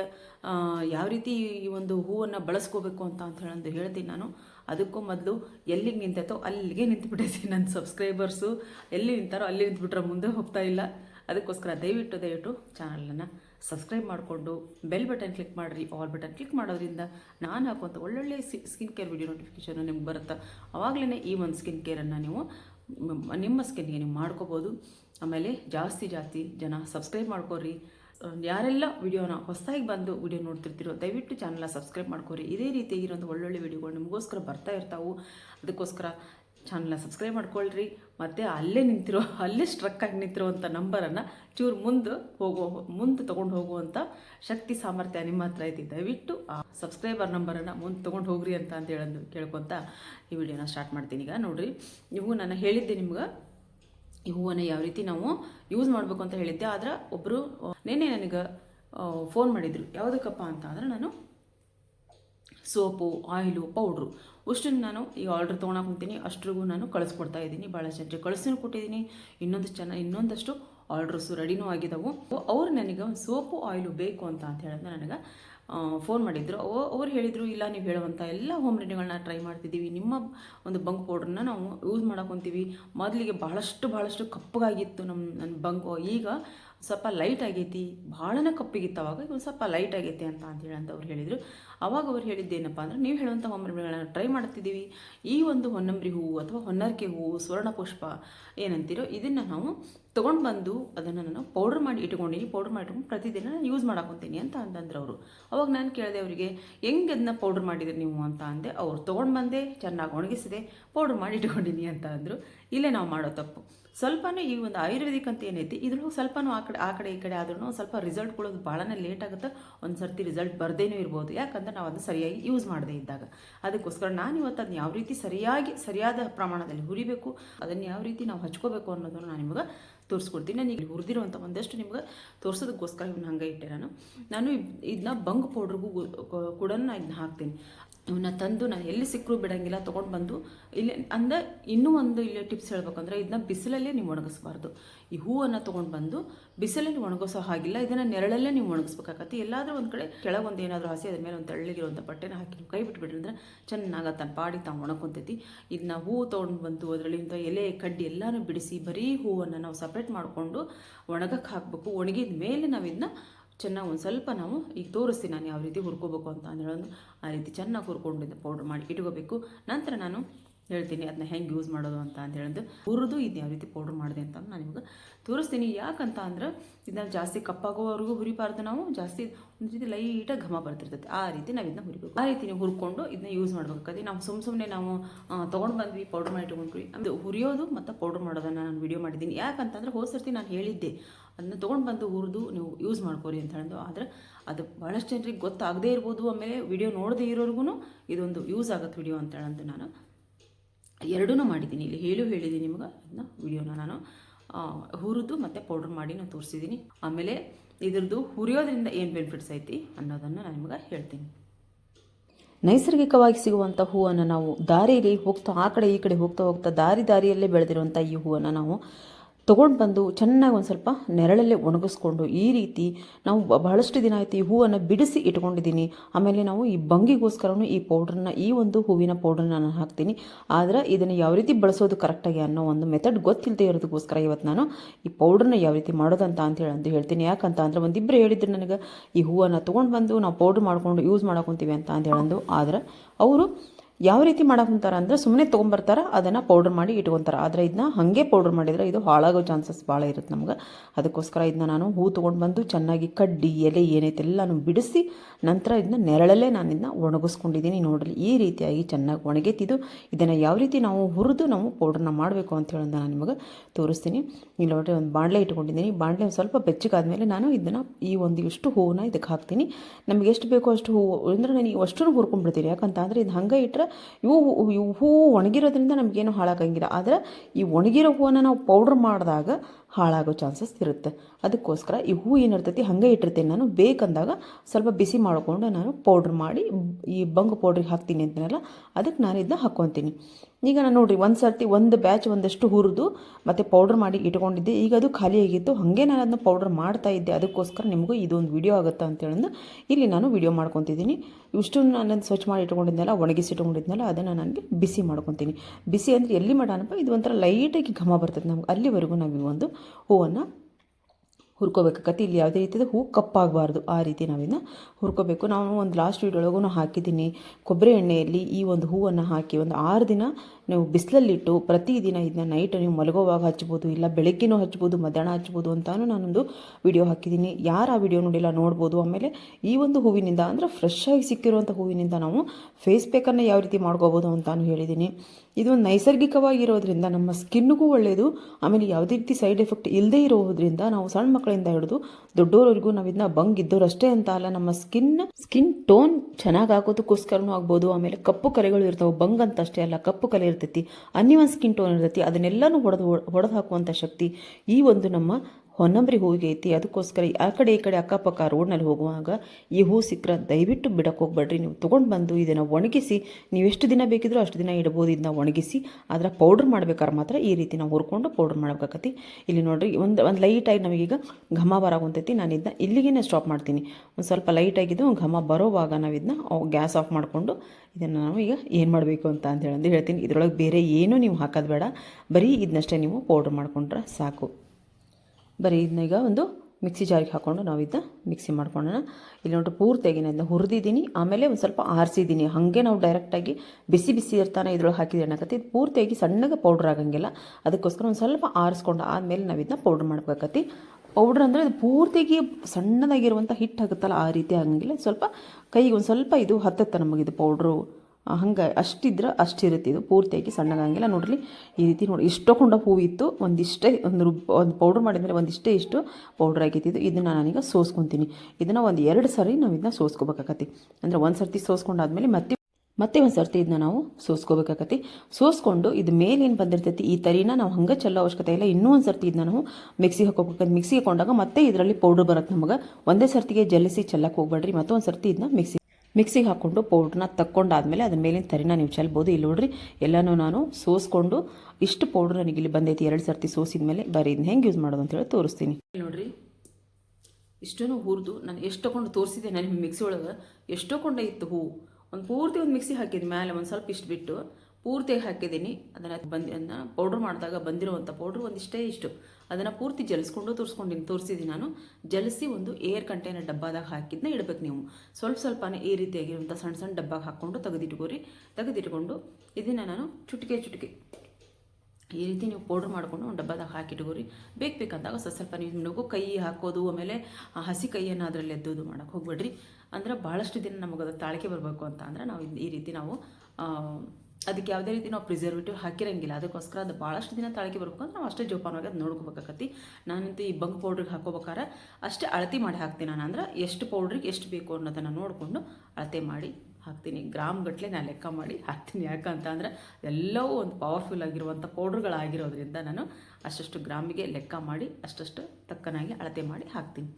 ಯಾವ ರೀತಿ ಈ ಒಂದು ಹೂವನ್ನು ಬಳಸ್ಕೋಬೇಕು ಅಂತ ಅಂತ ಹೇಳಂದು ಹೇಳ್ತೀನಿ ನಾನು. ಅದಕ್ಕೂ ಮೊದಲು ಎಲ್ಲಿಗೆ ನಿಂತೈತೋ ಅಲ್ಲಿಗೆ ನಿಂತುಬಿಟ್ಟೈತಿ ನನ್ನ ಸಬ್ಸ್ಕ್ರೈಬರ್ಸು ಎಲ್ಲಿ ನಿಂತಾರೋ ಅಲ್ಲಿ ನಿಂತ್ಬಿಟ್ರೆ ಮುಂದೆ ಹೋಗ್ತಾ ಇಲ್ಲ. ಅದಕ್ಕೋಸ್ಕರ ದಯವಿಟ್ಟು ದಯವಿಟ್ಟು ಚಾನಲನ್ನು ಸಬ್ಸ್ಕ್ರೈಬ್ ಮಾಡಿಕೊಂಡು ಬೆಲ್ ಬಟನ್ ಕ್ಲಿಕ್ ಮಾಡಿರಿ. ಆಲ್ ಬಟನ್ ಕ್ಲಿಕ್ ಮಾಡೋದ್ರಿಂದ ನಾನು ಹಾಕುವಂಥ ಒಳ್ಳೊಳ್ಳೆ ಸ್ಕಿನ್ ಕೇರ್ ವಿಡಿಯೋ ನೋಟಿಫಿಕೇಷನ್ ನಿಮ್ಗೆ ಬರುತ್ತೆ? ಆವಾಗಲೇ ಈ ಒಂದು ಸ್ಕಿನ್ ಕೇರನ್ನು ನೀವು ನಿಮ್ಮ ಸ್ಕಿನ್ಗೆ ನೀವು ಮಾಡ್ಕೋಬೋದು. ಆಮೇಲೆ ಜಾಸ್ತಿ ಜಾಸ್ತಿ ಜನ ಸಬ್ಸ್ಕ್ರೈಬ್ ಮಾಡ್ಕೋರಿ ಯಾರೆಲ್ಲ ವಿಡಿಯೋನ ಹೊಸದಾಗಿ ಬಂದು ವಿಡಿಯೋ ನೋಡ್ತಿರ್ತೀರೋ, ದಯವಿಟ್ಟು ಚಾನಲ್ನ ಸಬ್ಸ್ಕ್ರೈಬ್ ಮಾಡ್ಕೋರಿ. ಇದೇ ರೀತಿಯಾಗಿರೋಂಥ ಒಳ್ಳೊಳ್ಳೆ ವಿಡಿಯೋಗಳು ನಿಮಗೋಸ್ಕರ ಬರ್ತಾ ಇರ್ತಾವೆ. ಅದಕ್ಕೋಸ್ಕರ ಚಾನಲ್ನ ಸಬ್ಸ್ಕ್ರೈಬ್ ಮಾಡ್ಕೊಳ್ರಿ. ಮತ್ತು ಅಲ್ಲೇ ನಿಂತಿರೋ, ಅಲ್ಲೇ ಸ್ಟ್ರಕ್ ಆಗಿ ನಿಂತಿರುವಂಥ ನಂಬರನ್ನು ಚೂರು ಮುಂದೆ ಹೋಗೋ, ಮುಂದೆ ತೊಗೊಂಡು ಹೋಗುವಂಥ ಶಕ್ತಿ, ಸಾಮರ್ಥ್ಯ ನಿಮ್ಮ ಹತ್ರ ಐತಿ. ದಯವಿಟ್ಟು ಆ ಸಬ್ಸ್ಕ್ರೈಬರ್ ನಂಬರನ್ನು ಮುಂದೆ ತೊಗೊಂಡು ಹೋಗ್ರಿ ಅಂತ ಅಂತ ಹೇಳೋದು ಕೇಳ್ಕೊತ ಈ ವಿಡಿಯೋನ ಸ್ಟಾರ್ಟ್ ಮಾಡ್ತೀನಿ. ಈಗ ನೋಡಿರಿ ನೀವು ನಾನು ಹೇಳಿದ್ದೆ ನಿಮ್ಗೆ. ಈ ಹೂವನ್ನು ಯಾವ ರೀತಿ ನಾವು ಯೂಸ್ ಮಾಡಬೇಕು ಅಂತ ಹೇಳಿದ್ದೆ. ಆದ್ರೆ ಒಬ್ಬರು ನಿನ್ನೆ ನನಗೆ ಫೋನ್ ಮಾಡಿದರು. ಯಾವುದಕ್ಕಪ್ಪ ಅಂತ ಅಂದ್ರೆ ನಾನು ಸೋಪು ಆಯಿಲು ಪೌಡ್ರು ಅಷ್ಟನ್ನು ನಾನು ಈ ಆರ್ಡ್ರ್ ತೊಗೊಳಕ್ಕೆ ಹೋಗ್ತೀನಿ ಅಷ್ಟ್ರಿಗೂ ನಾನು ಕಳಿಸ್ಕೊಡ್ತಾ ಇದ್ದೀನಿ. ಭಾಳ ಜನರಿಗೆ ಕಳಿಸಿನೂ ಕೊಟ್ಟಿದ್ದೀನಿ. ಇನ್ನೊಂದು ಚೆನ್ನ ಇನ್ನೊಂದಷ್ಟು ಆರ್ಡ್ರಸ್ಸು ರೆಡಿನೂ ಆಗಿದ್ದಾವೆ ಅವ್ರು ನನಗೆ ಸೋಪು ಆಯಿಲು ಬೇಕು ಅಂತ ಅಂತ ಹೇಳಿದ್ರೆ ನನಗೆ. ಫೋನ್ ಮಾಡಿದ್ರು. ಅವ- ಅವ್ರು ಹೇಳಿದರು, ಇಲ್ಲ, ನೀವು ಹೇಳುವಂಥ ಎಲ್ಲ ಹೋಮ್ ರೆಮಿಡಿಗಳನ್ನ ಟ್ರೈ ಮಾಡ್ತಿದ್ದೀವಿ. ನಿಮ್ಮ ಒಂದು ಬಂಕ್ ಪೌಡ್ರನ್ನ ನಾವು ಯೂಸ್ ಮಾಡಕೊಂತೀವಿ ಮೊದಲಿಗೆ ಭಾಳಷ್ಟು ಭಾಳಷ್ಟು ಕಪ್ಪಗಾಗಿತ್ತು ನಮ್ಮ ನನ್ನ ಬಂಕು ಈಗ ಸ್ವಲ್ಪ ಲೈಟ್ ಆಗೈತಿ, ಭಾಳನ ಕಪ್ಪಿಗಿತ್ತು ಅವಾಗ ಈಗ ಒಂದು ಸ್ವಲ್ಪ ಲೈಟ್ ಆಗೈತಿ ಅಂತ ಅಂತೇಳಿ ಅಂತ ಅವ್ರು ಹೇಳಿದರು. ಅವಾಗ ಅವ್ರು ಹೇಳಿದ್ದೇನಪ್ಪ ಅಂದ್ರೆ, ನೀವು ಹೇಳುವಂಥ ಹೋಮ್ ಟ್ರೈ ಮಾಡ್ತಿದ್ದೀವಿ. ಈ ಒಂದು ಹೊನ್ನಂಬರಿ ಹೂವು ಅಥವಾ ಹೊನ್ನರ್ಕೆ ಹೂವು, ಸ್ವರ್ಣ ಪುಷ್ಪ ಏನಂತೀರೋ ಇದನ್ನು ನಾವು ತೊಗೊಂಡು ಬಂದು ಅದನ್ನು ನಾನು ಪೌಡ್ರ್ ಮಾಡಿ ಇಟ್ಕೊಂಡಿನಿ ಪೌಡ್ರ್ ಮಾಡಿ ಇಟ್ಕೊಂಡು ಪ್ರತಿದಿನ ಯೂಸ್ ಮಾಡಾಕೊಂತೀನಿ ಅಂತ ಅಂತಂದ್ರು ಅವರು. ಅವಾಗ ನಾನು ಕೇಳಿದೆ ಅವರಿಗೆ, ಹೆಂಗೆ ಅದನ್ನ ಪೌಡ್ರ್ ಮಾಡಿದ್ರಿ ನೀವು? ಅಂತ ಅಂದೆ, ಅವ್ರು ತೊಗೊಂಡು ಬಂದೆ, ಚೆನ್ನಾಗಿ ಒಣಗಿಸಿದೆ ಪೌಡ್ರ್ ಮಾಡಿ ಇಟ್ಕೊಂಡಿನಿ ಅಂತ ಅಂದರು. ಇಲ್ಲೇ ನಾವು ಮಾಡೋ ತಪ್ಪು. ಸ್ವಲ್ಪನೂ ಈ ಒಂದು ಆಯುರ್ವೇದಿಕ್ ಅಂತ ಏನೈತಿ ಇದ್ರೊಳಗೆ ಸ್ವಲ್ಪನೂ ಆ ಕಡೆ ಆ ಕಡೆ, ಈ ಕಡೆ ಆದ್ರೂ ಸ್ವಲ್ಪ ರಿಸಲ್ಟ್ ಕೊಡೋದು ಭಾಳನೇ ಲೇಟ್ ಆಗುತ್ತೆ. ಒಂದು ಸರ್ತಿ ರಿಸಲ್ಟ್ ಬರ್ದೇನೂ ಇರ್ಬೋದು. ಯಾಕಂದ್ರೆ ನಾವು ಅದನ್ನು ಸರಿಯಾಗಿ ಯೂಸ್ ಮಾಡದೇ ಇದ್ದಾಗ. ಅದಕ್ಕೋಸ್ಕರ ನಾನು ಇವತ್ತು ಅದನ್ನ ಯಾವ ರೀತಿ ಸರಿಯಾಗಿ, ಸರಿಯಾದ ಪ್ರಮಾಣದಲ್ಲಿ ಹುರಿಬೇಕು, ಅದನ್ನು ಯಾವ ರೀತಿ ನಾವು ಹಚ್ಕೋಬೇಕು ಅನ್ನೋದನ್ನು ನಾನು ನಿಮಗೆ ತೋರಿಸ್ಕೊಡ್ತೀನಿ. ನಾನು ಇಲ್ಲಿ ಹುರಿದಿರುವಂಥ ಒಂದಷ್ಟು ನಿಮ್ಗೆ ತೋರಿಸೋದಕ್ಕೋಸ್ಕರ ಇವನ್ನ ಹಂಗೆ ಇಟ್ಟೆ ನಾನು. ನಾನು ಇದನ್ನ ಬಂಗ್ ಪೌಡ್ರಿಗೂ ಕೂಡ ನಾನು ಇದನ್ನ ಹಾಕ್ತೀನಿ. ಇವನ್ನ ತಂದು ನಾನು ಎಲ್ಲಿ ಸಿಕ್ಕರೂ ಬಿಡೋಂಗಿಲ್ಲ, ತೊಗೊಂಡು ಬಂದು ಇಲ್ಲಿ ಅಂದ ಇನ್ನೂ ಒಂದು ಇಲ್ಲಿ ಟಿಪ್ಸ್ ಹೇಳ್ಬೇಕಂದ್ರೆ ಇದನ್ನ ಬಿಸಿಲಲ್ಲೇ ನೀವು ಒಣಗಿಸ್ಬಾರ್ದು. ಈ ಹೂವನ್ನು ತೊಗೊಂಡು ಬಂದು ಬಿಸಿಲಲ್ಲಿ ಒಣಗಿಸೋ ಹಾಗಿಲ್ಲ. ಇದನ್ನು ನೆರಳಲ್ಲೇ ನೀವು ಒಣಗಿಸ್ಬೇಕಾಗತ್ತೆ. ಎಲ್ಲಾದರೂ ಒಂದು ಕಡೆ ಕೆಳಗೊಂದು ಏನಾದರೂ ಹಸಿ ಅದ್ರ ಮೇಲೆ ಒಂದು ತೆಳ್ಳಗಿರುವಂಥ ಬಟ್ಟೆನ ಹಾಕಿ ಕೈ ಬಿಟ್ಬಿಟ್ರಿ ಅಂದ್ರೆ ಚೆನ್ನಾಗಿ ತನ್ನ ಪಾಡಿ ತಾವು ಒಣಕೊಂತೈತಿ. ಇದನ್ನ ಹೂವು ತೊಗೊಂಡು ಬಂದು ಅದರಲ್ಲಿಂದ ಎಲೆ, ಕಡ್ಡಿ ಎಲ್ಲನೂ ಬಿಡಿಸಿ ಬರೀ ಹೂವನ್ನು ನಾವು ಸಪ್ರೇಟ್ ಮಾಡಿಕೊಂಡು ಒಣಗಕ್ಕೆ ಹಾಕಬೇಕು. ಒಣಗಿದ ಮೇಲೆ ನಾವು ಇದನ್ನ ಚೆನ್ನಾಗಿ ಒಂದು ಸ್ವಲ್ಪ ನಾವು ಈಗ ತೋರಿಸ್ತೀನಿ ನಾನು ಯಾವ ರೀತಿ ಹುರ್ಕೋಬೇಕು ಅಂತ ಹೇಳೋದು ಆ ರೀತಿ ಚೆನ್ನಾಗಿ ಹುರ್ಕೊಂಡಿದ್ದ ಪೌಡ್ರ್ ಮಾಡಿ ಇಟ್ಕೋಬೇಕು. ನಂತರ ನಾನು ಹೇಳ್ತೀನಿ ಅದನ್ನ ಹೆಂಗೆ ಯೂಸ್ ಮಾಡೋದು ಅಂತ ಅಂತ ಹೇಳಿದ್ದು. ಹುರಿದು ಇದು ಯಾವ ರೀತಿ ಪೌಡ್ರ್ ಮಾಡಿದೆ ಅಂತ ನಾನು ನಿಮ್ಗೆ ತೋರಿಸ್ತೀನಿ. ಯಾಕಂತ ಅಂದ್ರೆ ಇದನ್ನ ಜಾಸ್ತಿ ಕಪ್ಪಾಗೋವರೆಗೂ ಹುರಿಬಾರ್ದು ನಾವು, ಜಾಸ್ತಿ ಒಂದು ರೀತಿ ಲೈಟಾಗಿ ಘಮ ಬರ್ತಿರ್ತೈತೆ. ಆ ರೀತಿ ನಾವು ಇದನ್ನ ಹುರಿಬೇಕು. ಆ ರೀತಿ ನೀವು ಹುರ್ಕೊಂಡು ಇದನ್ನ ಯೂಸ್ ಮಾಡ್ಬೇಕಾದ್ರೆ ನಾವು ಸುಮ್ಮ ಸುಮ್ಮನೆ ನಾವು ತೊಗೊಂಡು ಬಂದ್ವಿ ಪೌಡ್ರ್ ಮಾಡಿ ಇಟ್ಕೊಂಡ್ವಿ ಅದು ಹುರಿಯೋದು ಮತ್ತು ಪೌಡ್ರ್ ಮಾಡೋದನ್ನು ನಾನು ವಿಡಿಯೋ ಮಾಡಿದ್ದೀನಿ. ಯಾಕಂತಂದ್ರೆ ಹೋದ ಸರ್ತಿ ನಾನು ಹೇಳಿದ್ದೆ ಅದನ್ನ ತೊಗೊಂಡು ಬಂದು ಹುರಿದು ನೀವು ಯೂಸ್ ಮಾಡ್ಕೋರಿ ಅಂತ ಹೇಳಿದ್ರು ಆದರೆ ಅದು ಭಾಳಷ್ಟು ಜನರಿಗೆ ಗೊತ್ತಾಗದೇ ಇರ್ಬೋದು. ಆಮೇಲೆ ವಿಡಿಯೋ ನೋಡದೇ ಇರೋರ್ಗು ಇದೊಂದು ಯೂಸ್ ಆಗುತ್ತೆ ವಿಡಿಯೋ ಅಂತ ಹೇಳಂತ ನಾನು. ಎರಡೂ ಮಾಡಿದ್ದೀನಿ. ಇಲ್ಲಿ ಹೇಳು ಹೇಳಿದ್ದೀನಿ ನಿಮ್ಗೆ. ಅದನ್ನ ವಿಡಿಯೋನ ನಾನು ಹುರಿದು ಮತ್ತು ಪೌಡ್ರ್ ಮಾಡಿ ನಾನು ತೋರಿಸಿದ್ದೀನಿ. ಆಮೇಲೆ ಇದ್ರದ್ದು ಹುರಿಯೋದ್ರಿಂದ ಏನು ಬೆನಿಫಿಟ್ಸ್ ಐತಿ ಅನ್ನೋದನ್ನು ನಾನು ನಿಮ್ಗೆ ಹೇಳ್ತೀನಿ. ನೈಸರ್ಗಿಕವಾಗಿ ಸಿಗುವಂಥ ಹೂವನ್ನು ನಾವು ದಾರಿಯಲ್ಲಿ ಹೋಗ್ತಾ, ಆ ಕಡೆ ಈ ಕಡೆ ಹೋಗ್ತಾ ಹೋಗ್ತಾ ದಾರಿ ದಾರಿಯಲ್ಲೇ ಬೆಳೆದಿರುವಂಥ ಈ ಹೂವನ್ನು ನಾವು ತೊಗೊಂಡು ಬಂದು ಚೆನ್ನಾಗಿ ಒಂದು ಸ್ವಲ್ಪ ನೆರಳಲ್ಲೇ ಒಣಗಿಸ್ಕೊಂಡು ಈ ರೀತಿ ನಾವು ಬಹಳಷ್ಟು ದಿನ ಆಯ್ತು ಈ ಹೂವನ್ನು ಬಿಡಿಸಿ ಇಟ್ಕೊಂಡಿದ್ದೀನಿ. ಆಮೇಲೆ ನಾವು ಈ ಭಂಗಿಗೋಸ್ಕರನೂ ಈ ಪೌಡ್ರನ್ನ ಈ ಒಂದು ಹೂವಿನ ಪೌಡ್ರನ್ನ ನಾನು ಹಾಕ್ತೀನಿ. ಆದರೆ ಇದನ್ನು ಯಾವ ರೀತಿ ಬಳಸೋದು ಕರೆಕ್ಟಾಗಿ ಅನ್ನೋ ಒಂದು ಮೆಥಡ್ ಗೊತ್ತಿಲ್ಲದೆ ಇರೋದಕ್ಕೋಸ್ಕರ ಇವತ್ತು ನಾನು ಈ ಪೌಡ್ರನ್ನ ಯಾವ ರೀತಿ ಮಾಡೋದಂತ ಅಂತೇಳಿ ಅಂತ ಹೇಳ್ತೀನಿ. ಯಾಕಂತ ಅಂದರೆ ಒಂದಿಬ್ಬರು ಹೇಳಿದ್ರು ನನಗೆ, ಈ ಹೂವನ್ನು ತೊಗೊಂಡು ಬಂದು ನಾವು ಪೌಡ್ರ್ ಮಾಡ್ಕೊಂಡು ಯೂಸ್ ಮಾಡ್ಕೊತೀವಿ ಅಂತ ಅಂತ ಹೇಳಂದು. ಆದರೆ ಅವರು ಯಾವ ರೀತಿ ಮಾಡಕೊಂತಾರ ಅಂದರೆ ಸುಮ್ಮನೆ ತೊಗೊಂಬರ್ತಾರೆ, ಅದನ್ನು ಪೌಡ್ರ್ ಮಾಡಿ ಇಟ್ಕೊತಾರೆ. ಆದರೆ ಇದನ್ನ ಹಾಗೆ ಪೌಡ್ರ್ ಮಾಡಿದರೆ ಇದು ಹಾಳಾಗೋ ಚಾನ್ಸಸ್ ಭಾಳ ಇರುತ್ತೆ ನಮ್ಗೆ. ಅದಕ್ಕೋಸ್ಕರ ಇದನ್ನ ನಾನು ಹೂ ತೊಗೊಂಡು ಬಂದು ಚೆನ್ನಾಗಿ ಕಡ್ಡಿ, ಎಲೆ ಏನೈತೆ ಎಲ್ಲನೂ ಬಿಡಿಸಿ ನಂತರ ಇದನ್ನ ನೆರಳಲ್ಲೇ ನಾನು ಇದನ್ನ ಒಣಗಿಸ್ಕೊಂಡಿದ್ದೀನಿ. ನೋಡಲಿ ಈ ರೀತಿಯಾಗಿ ಚೆನ್ನಾಗಿ ಒಣಗೈತಿದ್ದು. ಇದನ್ನು ಯಾವ ರೀತಿ ನಾವು ಹುರಿದು ನಾವು ಪೌಡ್ರನ್ನ ಮಾಡಬೇಕು ಅಂತ ನಾನು ನಿಮಗೆ ತೋರಿಸ್ತೀನಿ. ಇಲ್ಲಿ ನೋಡ್ರಿ, ಒಂದು ಬಾಣಲೆ ಇಟ್ಕೊಂಡಿದ್ದೀನಿ. ಬಾಣಲೆ ಒಂದು ಸ್ವಲ್ಪ ಬೆಚ್ಚಗಾದ್ಮೇಲೆ ನಾನು ಇದನ್ನು ಈ ಒಂದು ಇಷ್ಟು ಹೂವನ್ನ ಇದಕ್ಕೆ ಹಾಕ್ತೀನಿ. ನಮಗೆ ಎಷ್ಟು ಬೇಕೋ ಅಷ್ಟು ಹೂವು, ಅಂದರೆ ನಾನು ಈ ಅಷ್ಟನ್ನು ಹುರ್ಕೊಂಡ್ಬಿಡ್ತೀನಿ ಯಾಕಂತ ಅಂದರೆ ಇದು ಹಂಗೆ ಇಟ್ಟರೆ ಇವು ಇವು ಹೂವು ಒಣಗಿರೋದ್ರಿಂದ ನಮಗೇನು ಹಾಳಾಗಂಗಿಲ್ಲ. ಆದರೆ ಈ ಒಣಗಿರೋ ಹೂವನ್ನು ನಾವು ಪೌಡ್ರ್ ಮಾಡಿದಾಗ ಹಾಳಾಗೋ ಚಾನ್ಸಸ್ ಇರುತ್ತೆ. ಅದಕ್ಕೋಸ್ಕರ ಈ ಹೂವು ಏನಿರ್ತೈತಿ ಹಂಗೆ ಇಟ್ಟಿರ್ತೀನಿ ನಾನು. ಬೇಕಂದಾಗ ಸ್ವಲ್ಪ ಬಿಸಿ ಮಾಡಿಕೊಂಡು ನಾನು ಪೌಡ್ರ್ ಮಾಡಿ ಈ ಬಂಗು ಪೌಡ್ರಿಗೆ ಹಾಕ್ತೀನಿ ಅಂತೀನಲ್ಲ, ಅದಕ್ಕೆ ನಾನು ಇದನ್ನ ಹಾಕ್ಕೊತೀನಿ. ಈಗ ನಾನು ನೋಡಿರಿ, ಒಂದು ಸರ್ತಿ ಒಂದು ಬ್ಯಾಚ್ ಒಂದಷ್ಟು ಹುರಿದು ಮತ್ತು ಪೌಡ್ರ್ ಮಾಡಿ ಇಟ್ಕೊಂಡಿದ್ದೆ. ಈಗ ಅದು ಖಾಲಿಯಾಗಿತ್ತು ಹಾಗೆ ನಾನು ಅದನ್ನ ಪೌಡ್ರ್ ಮಾಡ್ತಾ ಇದ್ದೆ. ಅದಕ್ಕೋಸ್ಕರ ನಿಮಗೂ ಇದೊಂದು ವಿಡಿಯೋ ಆಗುತ್ತೆ ಅಂತೇಳಿದ್ರು ಇಲ್ಲಿ ನಾನು ವಿಡಿಯೋ ಮಾಡ್ಕೊತಿದ್ದೀನಿ. ಇಷ್ಟು ನಾನು ಸ್ವಚ್ಛ ಮಾಡಿ ಇಟ್ಕೊಂಡಿದ್ನಲ್ಲ ಒಣಗಿಸಿ ಇಟ್ಕೊಂಡಿದ್ನಲ್ಲ ಅದನ್ನು ನನಗೆ ಬಿಸಿ ಮಾಡ್ಕೊತೀನಿ. ಬಿಸಿ ಅಂದರೆ ಎಲ್ಲಿ ಮಾಡೋಣಪ್ಪ? ಇದು ಒಂಥರ ಲೈಟಾಗಿ ಘಮ ಬರ್ತದೆ ನಮ್ಗೆ. ಅಲ್ಲಿವರೆಗೂ ನಾವು ಈ ಒಂದು ಹೂವನ್ನು ಹುರ್ಕೋಬೇಕಾಗತ್ತೆ ಇಲ್ಲಿ ಯಾವುದೇ ರೀತಿಯ ಹೂ ಕಪ್ಪಾಗಬಾರ್ದು. ಆ ರೀತಿ ನಾವಿನ್ನು ಹುರ್ಕೋಬೇಕು. ನಾನು ಒಂದು ಲಾಸ್ಟ್ ವೀಡಿಯೊಳಗೂ ಹಾಕಿದ್ದೀನಿ. ಕೊಬ್ಬರಿ ಎಣ್ಣೆಯಲ್ಲಿ ಈ ಒಂದು ಹೂವನ್ನು ಹಾಕಿ ಒಂದು ಆರು ದಿನ ನೀವು ಬಿಸಿಲಲ್ಲಿಟ್ಟು ಪ್ರತಿದಿನ ಇದನ್ನ ನೈಟ್ ನೀವು ಮಲಗೋವಾಗ ಹಚ್ಬೋದು, ಇಲ್ಲ ಬೆಳಗ್ಗೆನೂ ಹಚ್ಬೋದು, ಮಧ್ಯಾಹ್ನ ಹಚ್ಬೋದು ಅಂತಾನು ನಾನೊಂದು ವಿಡಿಯೋ ಹಾಕಿದ್ದೀನಿ. ಯಾರು ಆ ವಿಡಿಯೋ ನೋಡಿಲ್ಲ ನೋಡ್ಬೋದು. ಆಮೇಲೆ ಈ ಒಂದು ಹೂವಿನಿಂದ ಅಂದರೆ ಫ್ರೆಶ್ ಆಗಿ ಸಿಕ್ಕಿರುವಂಥ ಹೂವಿನಿಂದ ನಾವು ಫೇಸ್ ಪ್ಯಾಕನ್ನು ಯಾವ ರೀತಿ ಮಾಡ್ಕೋಬೋದು ಅಂತಾನು ಹೇಳಿದ್ದೀನಿ. ಇದು ನೈಸರ್ಗಿಕವಾಗಿರೋದ್ರಿಂದ ನಮ್ಮ ಸ್ಕಿನ್ನಿಗೂ ಒಳ್ಳೆಯದು ಆಮೇಲೆ ಯಾವುದೇ ರೀತಿ ಸೈಡ್ ಎಫೆಕ್ಟ್ ಇಲ್ಲದೇ ಇರೋದ್ರಿಂದ ನಾವು ಸಣ್ಣ ಮಕ್ಕಳಿಂದ ಹಿಡಿದು ದೊಡ್ಡೋರವರೆಗೂ ನಾವು ಇದನ್ನ ಬಂಗ್ ಇದ್ದವರಷ್ಟೇ ಅಂತ ಅಲ್ಲ, ನಮ್ಮ ಸ್ಕಿನ್ ಸ್ಕಿನ್ ಟೋನ್ ಚೆನ್ನಾಗಿ ಆಗೋದಕ್ಕೋಸ್ಕರನೂ ಆಗ್ಬೋದು. ಆಮೇಲೆ ಕಪ್ಪು ಕಲೆಗಳು ಇರ್ತಾವೆ ಬಂಗ್ ಅಂತ ಅಷ್ಟೇ ಅಲ್ಲ, ಕಪ್ಪು ಕಲೆ ಇರ್ತೈತಿ. ಅನ್ಯವನ್ ಸ್ಕಿನ್ ಟೋನ್ ಇರ್ತೈತಿ ಅದನ್ನೆಲ್ಲನೂ ಹೊಡೆದು ಹೊಡೆದು ಹಾಕುವಂಥ ಶಕ್ತಿ ಈ ಒಂದು ನಮ್ಮ ಹೊನ್ನಂಬ್ರಿ ಹೂವಿಗೆ ಐತಿ ಅದಕ್ಕೋಸ್ಕರ ಆ ಕಡೆ ಈ ಕಡೆ ಅಕ್ಕಪಕ್ಕ ರೋಡ್ನಲ್ಲಿ ಹೋಗುವಾಗ ಈ ಹೂ ಸಿಕ್ಕರೆ ದಯವಿಟ್ಟು ಬಿಡಕ್ಕೆ ಹೋಗ್ಬೇಡ್ರಿ. ನೀವು ತೊಗೊಂಡು ಬಂದು ಇದನ್ನು ಒಣಗಿಸಿ, ನೀವು ಎಷ್ಟು ದಿನ ಬೇಕಿದ್ರೂ ಅಷ್ಟು ದಿನ ಇಡ್ಬೋದು ಇದನ್ನ ಒಣಗಿಸಿ ಅದರ ಪೌಡ್ರ್ ಮಾಡ್ಬೇಕಾದ್ರೆ ಮಾತ್ರ ಈ ರೀತಿ ನಾವು ಹುರ್ಕೊಂಡು ಪೌಡ್ರ್ ಮಾಡ್ಬೇಕಾಕತಿ. ಇಲ್ಲಿ ನೋಡಿರಿ, ಒಂದು ಒಂದು ಲೈಟಾಗಿ ನಮಗೀಗ ಘಮ ಬರಾಗುಂತೈತಿ ನಾನು ಇದನ್ನ ಇಲ್ಲಿಗೇ ಸ್ಟಾಪ್ ಮಾಡ್ತೀನಿ. ಒಂದು ಸ್ವಲ್ಪ ಲೈಟಾಗಿದ್ದು ಘಮ ಬರೋವಾಗ ನಾವು ಇದನ್ನ ಗ್ಯಾಸ್ ಆಫ್ ಮಾಡಿಕೊಂಡು ಇದನ್ನು ನಾವು ಈಗ ಏನು ಮಾಡಬೇಕು ಅಂತ ಅಂತ ಅಂದು ಹೇಳ್ತೀನಿ. ಇದರೊಳಗೆ ಬೇರೆ ಏನೂ ನೀವು ಹಾಕೋದು ಬೇಡ. ಬರೀ ಇದನ್ನಷ್ಟೇ ನೀವು ಪೌಡ್ರ್ ಮಾಡಿಕೊಂಡ್ರೆ ಸಾಕು. ಬರೀ ಇದನ್ನ ಈಗ ಒಂದು ಮಿಕ್ಸಿ ಜಾರಿಗೆ ಹಾಕ್ಕೊಂಡು ನಾವು ಮಿಕ್ಸಿ ಮಾಡ್ಕೊಳ್ಳೋಣ ಇಲ್ಲಿ ನೋಡಿ ಪೂರ್ತಿಯಾಗಿ ನಾನು ಇದನ್ನ ಹುರಿದಿದ್ದೀನಿ. ಆಮೇಲೆ ಒಂದು ಸ್ವಲ್ಪ ಆರಿಸಿದ್ದೀನಿ. ಹಾಗೆ ನಾವು ಡೈರೆಕ್ಟಾಗಿ ಬಿಸಿ ಬಿಸಿ ಇರ್ತಾನೆ ಇದ್ರೊಳಗೆ ಹಾಕಿದ್ರೆ ಏನಾಗತ್ತೆ? ಇದು ಪೂರ್ತಿಯಾಗಿ ಸಣ್ಣಗೆ ಪೌಡ್ರ್ ಆಗಂಗಿಲ್ಲ. ಅದಕ್ಕೋಸ್ಕರ ಒಂದು ಸ್ವಲ್ಪ ಆರಿಸ್ಕೊಂಡು ಆದಮೇಲೆ ನಾವು ಇದನ್ನ ಪೌಡ್ರ್ ಮಾಡ್ಬೇಕತ್ತಿ ಪೌಡ್ರ್ ಅಂದರೆ ಇದು ಪೂರ್ತಿಯಾಗಿ ಸಣ್ಣದಾಗಿರುವಂಥ ಹಿಟ್ಟು ಆಗುತ್ತಲ್ಲ ಆ ರೀತಿ ಆಗಂಗಿಲ್ಲ. ಸ್ವಲ್ಪ ಕೈಗೆ ಒಂದು ಸ್ವಲ್ಪ ಇದು ಹತ್ತತ್ತೆ ನಮಗಿದು ಪೌಡ್ರು ಹಂಗೆ ಅಷ್ಟಿದ್ರೆ ಅಷ್ಟಿರುತ್ತೆ ಇದು. ಪೂರ್ತಿಯಾಗಿ ಸಣ್ಣಗಾಗಿಲ್ಲ ನೋಡ್ರಿ, ಈ ರೀತಿ ನೋಡಿ. ಇಷ್ಟೋ ಕೊಂಡ ಹೂವಿತ್ತು, ಒಂದಿಷ್ಟೇ, ಒಂದು ರುಬ್, ಒಂದು ಪೌಡ್ರ್ ಮಾಡಿದ್ಮೇಲೆ ಒಂದಿಷ್ಟೇ ಇಷ್ಟು ಪೌಡ್ರ್ ಆಗಿತ್ತು ಇದನ್ನು ನಾನೀಗ ಸೋಸ್ಕೊತೀನಿ. ಇದನ್ನು ಒಂದು ಎರಡು ಸರಿ ನಾವು ಇದನ್ನ ಸೋಸ್ಕೋಬೇಕಾಗತ್ತೆ ಅಂದರೆ ಒಂದು ಸರ್ತಿ ಸೋಸ್ಕೊಂಡಾದ್ಮೇಲೆ ಮತ್ತೆ ಮತ್ತೆ ಒಂದು ಸರ್ತಿ ಇದನ್ನ ನಾವು ಸೋಸ್ಕೋಬೇಕಾಗತ್ತೆ ಸೋಸ್ಕೊಂಡು ಇದು ಮೇಲೇನು ಬಂದಿರ್ತೈತಿ, ಈ ತರಿನ ನಾವು ಹಂಗೆ ಚೆಲ್ಲೋ ಅವಶ್ಯಕತೆ ಇಲ್ಲ. ಇನ್ನೂ ಒಂದು ಸರ್ತಿ ಇದನ್ನ ನಾವು ಮಿಕ್ಸಿಗೆ ಹಾಕೋಬೇಕಾದ್ರೆ ಮಿಕ್ಸಿಗೆ ಹಾಕೊಂಡಾಗ ಮತ್ತೆ ಇದರಲ್ಲಿ ಪೌಡ್ರ್ ಬರುತ್ತೆ ನಮಗೆ. ಒಂದೇ ಸರ್ತಿಗೆ ಜಲ್ಲಿಸಿ ಚೆಲ್ಲಕ್ಕೆ ಹೋಗ್ಬೇಡ್ರಿ. ಮತ್ತೊಂದು ಸರ್ತಿ ಇದನ್ನ ಮಿಕ್ಸಿ ಮಿಕ್ಸಿಗೆ ಹಾಕ್ಕೊಂಡು ಪೌಡ್ರನ್ನ ತಕ್ಕೊಂಡಾದ್ಮೇಲೆ ಅದ್ರ ಮೇಲಿನ ತರಿನ ನೀವು ಚೆಲ್ಬೋದು. ಇಲ್ಲಿ ನೋಡ್ರಿ, ಎಲ್ಲನೂ ನಾನು ಸೋಸ್ಕೊಂಡು ಇಷ್ಟು ಪೌಡ್ರ್ ನನಗೆ ಇಲ್ಲಿ ಬಂದೈತಿ, ಎರಡು ಸರ್ತಿ ಸೋಸಿದ ಮೇಲೆ ಬರೀ ಇದನ್ನ ಹೆಂಗೆ ಯೂಸ್ ಮಾಡೋದು ಅಂತೇಳಿ ತೋರಿಸ್ತೀನಿ. ನೋಡ್ರಿ, ಇಷ್ಟನ್ನು ಹುರಿದು ನಾನು ಎಷ್ಟು ತಗೊಂಡು ತೋರಿಸಿದೆ ನಾನು ಮಿಕ್ಸಿ ಒಳಗೆ ಎಷ್ಟೋ ಕೊಂಡ ಇತ್ತು ಹೂವು ಒಂದು ಪೂರ್ತಿ ಒಂದು ಮಿಕ್ಸಿ ಹಾಕಿದ ಮೇಲೆ ಒಂದು ಸ್ವಲ್ಪ ಇಷ್ಟು ಬಿಟ್ಟು ಪೂರ್ತಿಯಾಗಿ ಹಾಕಿದ್ದೀನಿ. ಅದನ್ನು ಬಂದು, ಅದನ್ನ ಪೌಡ್ರ್ ಮಾಡಿದಾಗ ಬಂದಿರುವಂಥ ಪೌಡ್ರ್ ಒಂದಿಷ್ಟೇ ಇಷ್ಟು. ಅದನ್ನು ಪೂರ್ತಿ ಜಲಿಸ್ಕೊಂಡು ತೋರಿಸ್ಕೊಂಡಿನಿ ತೋರಿಸಿದ್ದೀನಿ ನಾನು. ಜಲಿಸಿ ಒಂದು ಏರ್ ಕಂಟೈನರ್ ಡಬ್ಬಾದಾಗ ಹಾಕಿದ್ನ ಇಡ್ಬೇಕು ನೀವು. ಸ್ವಲ್ಪ ಸ್ವಲ್ಪನೇ ಈ ರೀತಿಯಾಗಿರುವಂಥ ಸಣ್ಣ ಸಣ್ಣ ಡಬ್ಬಾಗ ಹಾಕ್ಕೊಂಡು ತೆಗೆದಿಟ್ಕೋರಿ. ತೆಗೆದಿಟ್ಕೊಂಡು ಇದನ್ನು ನಾನು ಚುಟಿಕೆ ಚುಟಿಕೆ ಈ ರೀತಿ ನೀವು ಪೌಡ್ರ್ ಮಾಡಿಕೊಂಡು ಒಂದು ಡಬ್ಬದಾಗ ಹಾಕಿಟ್ಕೋರಿ. ಬೇಕು ಬೇಕಂದಾಗ ಸ್ವಲ್ಪ ಸ್ವಲ್ಪ ನೀವು ನಗು ಕೈ ಹಾಕೋದು, ಆಮೇಲೆ ಹಸಿ ಕೈಯನ್ನು ಅದರಲ್ಲಿ ಎದ್ದೋದು ಮಾಡೋಕೆ ಹೋಗ್ಬೇಡ್ರಿ. ಅಂದ್ರೆ ಭಾಳಷ್ಟು ದಿನ ನಮಗೆ ಅದು ತಾಳಿಕೆ ಬರಬೇಕು ಅಂತ ಅಂದರೆ ನಾವು ಈ ರೀತಿ ನಾವು ಅದಕ್ಕೆ ಯಾವುದೇ ರೀತಿ ನಾವು ಪ್ರಿಸರ್ವೇಟಿವ್ ಹಾಕಿರಂಗಿಲ್ಲ. ಅದಕ್ಕೋಸ್ಕರ ಅದು ಭಾಳಷ್ಟು ದಿನ ತಾಳಿಕೆ ಬರ್ಬೇಕು ಅಂದ್ರೆ ನಾವು ಅಷ್ಟೇ ಜೋಪಾನವಾಗಿ ಅದು ನೋಡ್ಕೋಬೇಕಾಕತಿ. ನಾನಂತೂ ಈ ಬಂಕ್ ಪೌಡ್ರಿಗೆ ಹಾಕೋಬೇಕಾರೆ ಅಷ್ಟೇ ಅಳತೆ ಮಾಡಿ ಹಾಕ್ತೀನಿ ನಾನು. ಅಂದ್ರೆ ಎಷ್ಟು ಪೌಡ್ರಿಗೆ ಎಷ್ಟು ಬೇಕು ಅನ್ನೋದನ್ನು ನೋಡಿಕೊಂಡು ಅಳತೆ ಮಾಡಿ ಹಾಕ್ತೀನಿ. ಗ್ರಾಮ್ ಗಟ್ಟಲೆ ನಾನು ಲೆಕ್ಕ ಮಾಡಿ ಹಾಕ್ತೀನಿ. ಯಾಕಂತ ಅಂದರೆ ಎಲ್ಲವೂ ಒಂದು ಪವರ್ಫುಲ್ ಆಗಿರುವಂಥ ಪೌಡ್ರ್ಗಳಾಗಿರೋದ್ರಿಂದ ನಾನು ಅಷ್ಟಷ್ಟು ಗ್ರಾಮಿಗೆ ಲೆಕ್ಕ ಮಾಡಿ ಅಷ್ಟಷ್ಟು ತಕ್ಕನಾಗಿ ಅಳತೆ ಮಾಡಿ ಹಾಕ್ತೀನಿ.